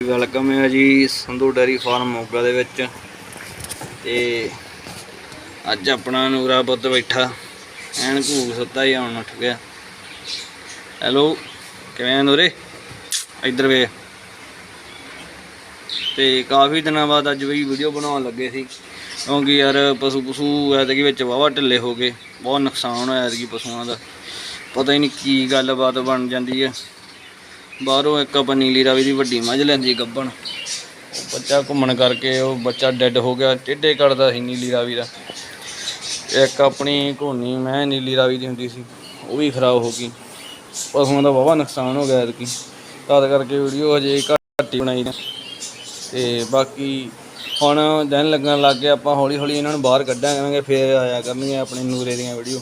Welcome ਹੈ ਜੀ Sandhu dairy farm Moga ਦੇ ਵਿੱਚ। ਤੇ ਅੱਜ ਆਪਣਾ ਨੂਰਾ ਪੁੱਤ ਬੈਠਾ। ਐਨ ਘੂਕ ਸੁੱਤਾ ਹੀ ਹੁਣ ਉੱਠ ਗਿਆ। ਹੈਲੋ, ਕਿਵੇਂ ਆ ਨੂਰੇ? ਇੱਧਰ ਵੇ ਤੇ ਕਾਫੀ ਦਿਨਾਂ ਬਾਅਦ ਅੱਜ ਵੀ ਵੀਡੀਓ ਬਣਾਉਣ ਲੱਗੇ ਸੀ। ਕਿਉਂਕਿ ਯਾਰ ਪਸ਼ੂ ਪਸ਼ੂ ਐਤਕੀ ਵਿੱਚ ਵਾਵਾ ਢਿੱਲੇ ਹੋ ਗਏ। ਬਹੁਤ ਨੁਕਸਾਨ ਹੋਇਆ ਐਤਕੀ ਪਸ਼ੂਆਂ ਦਾ। ਪਤਾ ਹੀ ਨਹੀਂ ਕੀ ਗੱਲਬਾਤ ਬਣ ਜਾਂਦੀ ਹੈ। ਬਾਹਰੋਂ ਇੱਕ ਆਪਾਂ ਨੀਲੀ ਰਾਵੀ ਦੀ ਵੱਡੀ ਮੱਝ ਲੈਂਦੀ ਗੱਬਣ। ਬੱਚਾ ਘੁੰਮਣ ਕਰਕੇ ਉਹ ਬੱਚਾ ਡੈੱਡ ਹੋ ਗਿਆ, ਟੇਢੇ ਕੱਢਦਾ ਸੀ ਨੀਲੀ ਰਾਵੀ ਦਾ। ਇੱਕ ਆਪਣੀ ਘੋਨੀ ਮੈਂ ਨੀਲੀ ਰਾਵੀ ਦੀ ਹੁੰਦੀ ਸੀ, ਉਹ ਵੀ ਖਰਾਬ ਹੋ ਗਈ। ਪਸ਼ੂਆਂ ਦਾ ਵਾਹਵਾ ਨੁਕਸਾਨ ਹੋ ਗਿਆ ਐਤਕੀ। ਤਦ ਕਰਕੇ ਵੀਡੀਓ ਹਜੇ ਘੱਟ ਹੀ ਬਣਾਈ ਨੇ ਤੇ ਬਾਕੀ ਹੁਣ ਦਿਨ ਲੱਗਣ ਲੱਗ ਗਿਆ ਆਪਾਂ ਹੌਲੀ ਹੌਲੀ ਇਹਨਾਂ ਨੂੰ ਬਾਹਰ ਕੱਢਾਂਗੇ, ਫਿਰ ਆਇਆ ਕਰਨਗੇ ਆਪਣੇ ਨੂਰੇ ਦੀਆਂ ਵੀਡੀਓ।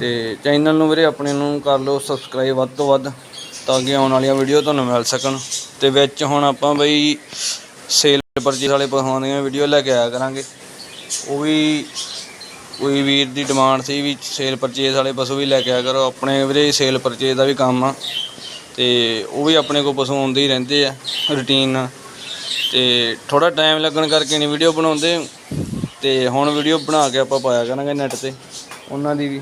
ਤੇ ਚੈਨਲ ਨੂੰ ਵੀਰੇ ਆਪਣੇ ਨੂੰ ਕਰ ਲਓ ਸਬਸਕ੍ਰਾਈਬ ਵੱਧ ਤੋਂ ਵੱਧ ਤਾਂ ਕਿ ਆਉਣ ਵਾਲੀਆਂ ਵੀਡੀਓ ਤੁਹਾਨੂੰ ਮਿਲ ਸਕਣ। ਤੇ ਵਿੱਚ ਹੁਣ ਆਪਾਂ ਬਈ ਸੇਲ ਪਰਚੇਸ ਵਾਲੇ ਪਸ਼ੂਆਂ ਦੀਆਂ ਵੀਡੀਓ ਲੈ ਕੇ ਆਇਆ ਕਰਾਂਗੇ। ਉਹ ਵੀ ਕੋਈ ਵੀਰ ਦੀ ਡਿਮਾਂਡ ਸੀ ਵੀ ਸੇਲ ਪਰਚੇਸ ਵਾਲੇ ਪਸ਼ੂ ਵੀ ਲੈ ਕੇ ਆਇਆ ਕਰੋ। ਆਪਣੇ ਵੀਰੇ ਸੇਲ ਪਰਚੇਸ ਦਾ ਵੀ ਕੰਮ ਆ। ਤੇ ਉਹ ਵੀ ਆਪਣੇ ਕੋਲ ਪਸ਼ੂ ਆਉਂਦੇ ਹੀ ਰਹਿੰਦੇ ਆ ਰੁਟੀਨ ਨਾਲ। ਤੇ ਥੋੜਾ ਟਾਈਮ ਲੱਗਣ ਕਰਕੇ ਨਹੀਂ ਵੀਡੀਓ ਬਣਾਉਂਦੇ। ਤੇ ਹੁਣ ਵੀਡੀਓ ਬਣਾ ਕੇ ਆਪਾਂ ਪਾਇਆ ਕਰਾਂਗੇ ਨੈਟ ਤੇ, ਉਹਨਾਂ ਦੀ ਵੀ।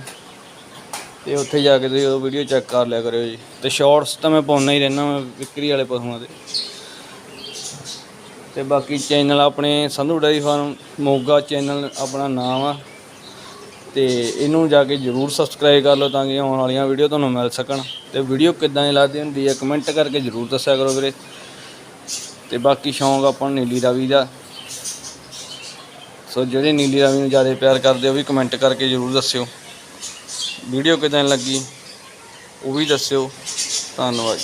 ਤੇ ਉੱਥੇ ਜਾ ਕੇ ਤੁਸੀਂ ਉਹ ਵੀਡੀਓ ਚੈੱਕ ਕਰ ਲਿਆ ਕਰਿਓ ਜੀ। ਤੇ ਸ਼ਾਰਟਸ ਤਾਂ ਮੈਂ ਪਾਉਣਾ ਹੀ ਰਹਿਣਾ ਮੈਂ ਵਿਕਰੀ ਵਾਲੇ ਪਸ਼ੂਆਂ ਦੇ। ਤੇ ਬਾਕੀ ਚੈਨਲ ਆਪਣੇ Sandhu dairy farm Moga channel ਆਪਣਾ ਨਾਮ ਆ। ਤੇ ਇਹਨੂੰ ਜਾ ਕੇ ਜਰੂਰ ਸਬਸਕ੍ਰਾਈਬ ਕਰ ਲਓ ਤਾਂ ਕਿ ਆਉਣ ਵਾਲੀਆਂ ਵੀਡੀਓ ਤੁਹਾਨੂੰ ਮਿਲ ਸਕਣ। ਤੇ ਵੀਡੀਓ ਕਿੱਦਾਂ ਦੀ ਲੱਗਦੀ ਹੁੰਦੀ ਹੈ ਕਮੈਂਟ ਕਰਕੇ ਜਰੂਰ ਦੱਸਿਆ ਕਰੋ ਵੀਰੇ। ਤੇ ਬਾਕੀ ਸ਼ੌਂਕ ਆਪਾਂ ਨੀਲੀ ਰਾਵੀ ਦਾ। ਸੋ ਜਿਹੜੇ ਨੀਲੀ ਰਾਵੀ ਨੂੰ ਜ਼ਿਆਦਾ ਪਿਆਰ ਕਰਦੇ ਆ, ਉਹ ਵੀ ਕਮੈਂਟ ਕਰਕੇ ਜਰੂਰ ਦੱਸਿਓ। ਵੀਡੀਓ ਕਿਦਾਂ ਲੱਗੀ ਉਹ ਵੀ ਦੱਸਿਓ। ਧੰਨਵਾਦ